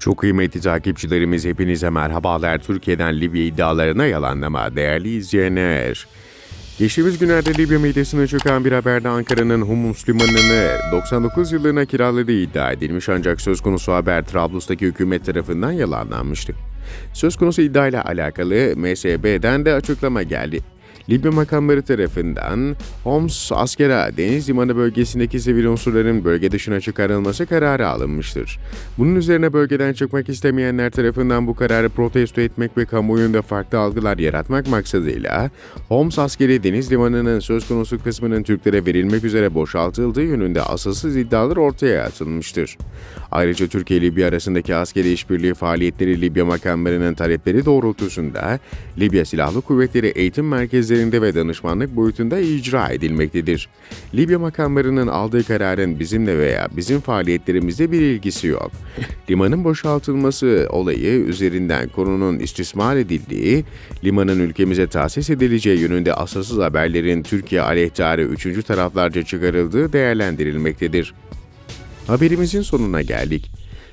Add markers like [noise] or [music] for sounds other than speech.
Çok kıymetli takipçilerimiz hepinize merhabalar. Türkiye'den Libya iddialarına yalanlama değerli izleyenler. Geçtiğimiz günlerde Libya medyasına çıkan bir haberde Ankara'nın Humus Limanı'nı 99 yıllığına kiraladığı iddia edilmiş ancak söz konusu haber Trablus'taki hükümet tarafından yalanlanmıştı. Söz konusu iddiayla alakalı MSB'den de açıklama geldi. Libya makamları tarafından Homs askera deniz limanı bölgesindeki sivil unsurların bölge dışına çıkarılması kararı alınmıştır. Bunun üzerine bölgeden çıkmak istemeyenler tarafından bu kararı protesto etmek ve kamuoyunda farklı algılar yaratmak maksadıyla Homs askeri deniz limanının söz konusu kısmının Türklere verilmek üzere boşaltıldığı yönünde asılsız iddialar ortaya atılmıştır. Ayrıca Türkiye-Libya arasındaki askeri işbirliği faaliyetleri Libya makamlarının talepleri doğrultusunda Libya Silahlı Kuvvetleri eğitim merkezlerinde ve danışmanlık boyutunda icra edilmektedir. Libya makamlarının aldığı kararın bizimle veya bizim faaliyetlerimizle bir ilgisi yok. [laughs] Limanın boşaltılması olayı üzerinden konunun istismar edildiği, limanın ülkemize tahsis edileceği yönünde asılsız haberlerin Türkiye aleyhtarı üçüncü taraflarca çıkarıldığı değerlendirilmektedir. Haberimizin sonuna geldik.